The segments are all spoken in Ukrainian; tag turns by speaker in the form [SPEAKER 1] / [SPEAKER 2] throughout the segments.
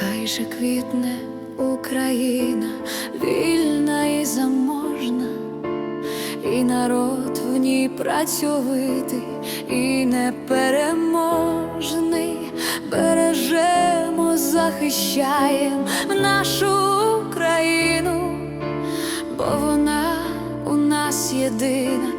[SPEAKER 1] Хай же квітне Україна, вільна і заможна, і народ в ній працьовитий, і непереможний, бережемо, захищаємо нашу Україну, бо вона у нас єдина.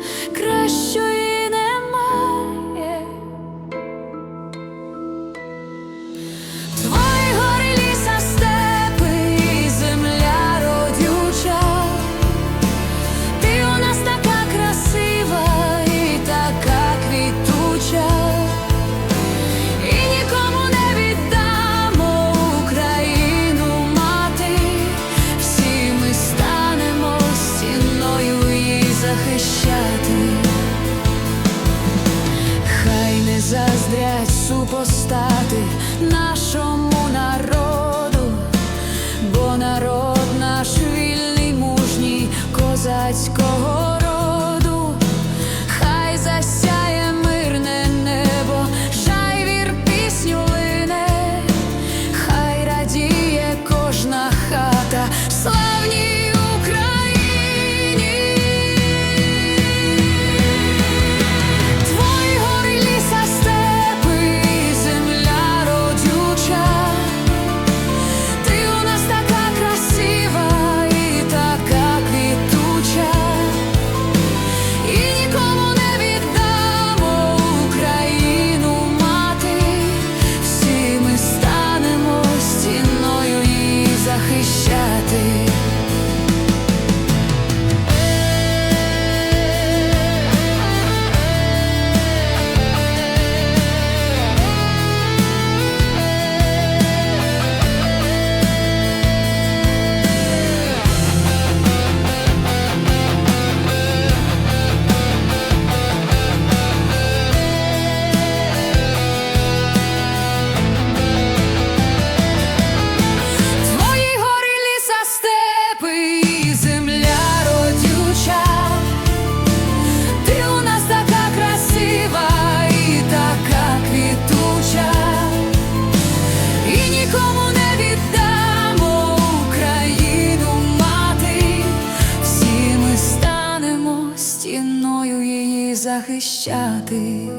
[SPEAKER 1] супостати нашому народу, бо народ наш вільний, мужній козацького. захищати.